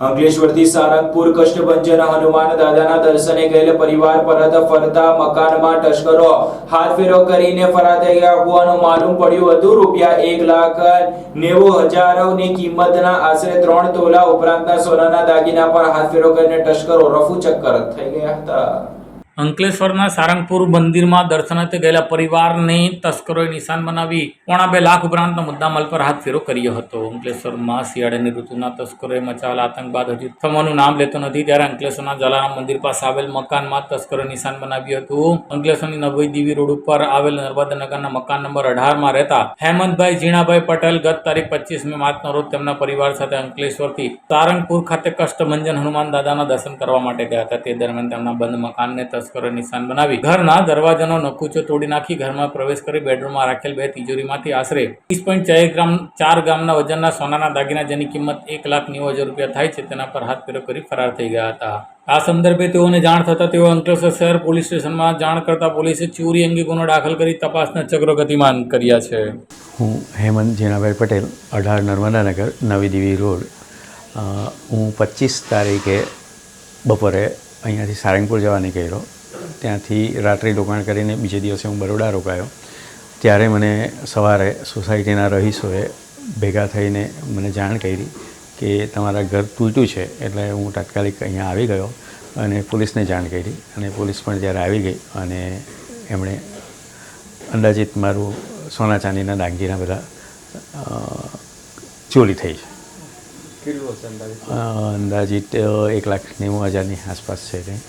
અંકલેશ્વરથી સારંગપુર કષ્ટભંજન હનુમાન દાદાના દર્શને ગયેલ પરિવાર પરત ફરતા મકાનમાં ટશ્કરો હાથફેરો કરીને ફરાર થઈ ગયા હોવાનું માલુમ પડ્યું હતું. રૂપિયા એક લાખ નેવું હજારની કિંમતના આશરે ત્રણ તોલા ઉપરાંતના સોનાના દાગીના પર હાથફેરો કરીને ટશ્કરો રફુ ચક્કર થઈ ગયા હતા. અંકલેશ્વરના સારંગપુર મંદિરમાં દર્શનાર્થે ગયેલા પરિવારને તસ્કરોએ નિશાન બનાવી પોણા બે લાખ ઉપરાંતનો મુદ્દામાલ પર હાથ ફેરો કર્યો હતો. અંકલેશ્વરમાં શિયાળાની ઋતુના તસ્કરોએ મચાવેલા આતંકવાદ હજુ થવાનું નામ લેતો નથી. ત્યારે અંકલેશ્વરના જલારામ મંદિર પાસે આવેલ મકાનમાં તસ્કરોએ નિશાન બનાવ્યું હતું. અંકલેશ્વરની નવી દેવી રોડ ઉપર આવેલ નર્મદા નગરના મકાન નંબર અઢારમાં રહેતા હેમંતભાઈ ઝીણાભાઈ પટેલ ગત તારીખ પચીસમી માર્ચનો રોજ તેમના પરિવાર સાથે અંકલેશ્વરથી સારંગપુર ખાતે કષ્ટભંજન હનુમાન દાદાના દર્શન કરવા માટે ગયા હતા. તે દરમિયાન તેમના બંધ મકાનને તસ્કરોએ નિશાન બનાવી ઘરના દરવાજાનો નકુચો તોડી નાખી ઘરમાં પ્રવેશ કરી બેડરૂમમાં રાખેલ બે તિજોરીમાંથી આશરે ત્રીસ પોઈન્ટ ચાર ગ્રામ, ચાર ગ્રામના વજનના સોનાના દાગીના જેની કિંમત એક લાખ નેવું હજાર રૂપિયા થાય છે, તેના પર હાથ પેરો કરી ફરાર થઈ ગયા હતા. આ સંદર્ભે તેઓને જાણ થતાં તેઓ અંકલેશ્વર શહેર પોલીસ સ્ટેશનમાં જાણ કરતા પોલીસે ચોરી અંગે ગુનો દાખલ કરી તપાસના ચક્રો ગતિમાન કર્યા છે. હું હેમંત જીણાભાઈ પટેલ, અઢાર નર્મદાનગર, નવી દેવી રોડ. હું પચીસ તારીખે બપોરે અહીંયાથી સારંગપુર જવા નીકળેલો ત્યાંથી રાત્રિ રોકાણ કરીને બીજે દિવસે હું બરોડા રોકાયો. ત્યારે મને સવારે સોસાયટીના રહીશોએ ભેગા થઈને મને જાણ કરી કે તમારા ઘર તૂટ્યું છે એટલે હું તાત્કાલિક અહીંયા આવી ગયો અને પોલીસને જાણ કરી અને પોલીસ પણ જ્યારે આવી ગઈ અને એમણે અંદાજિત મારું સોના ચાંદીના દાગીના બધા ચોરી થઈ છે. અ, અંદાજિત એક લાખ નેવું હજારની આસપાસ છે કંઈ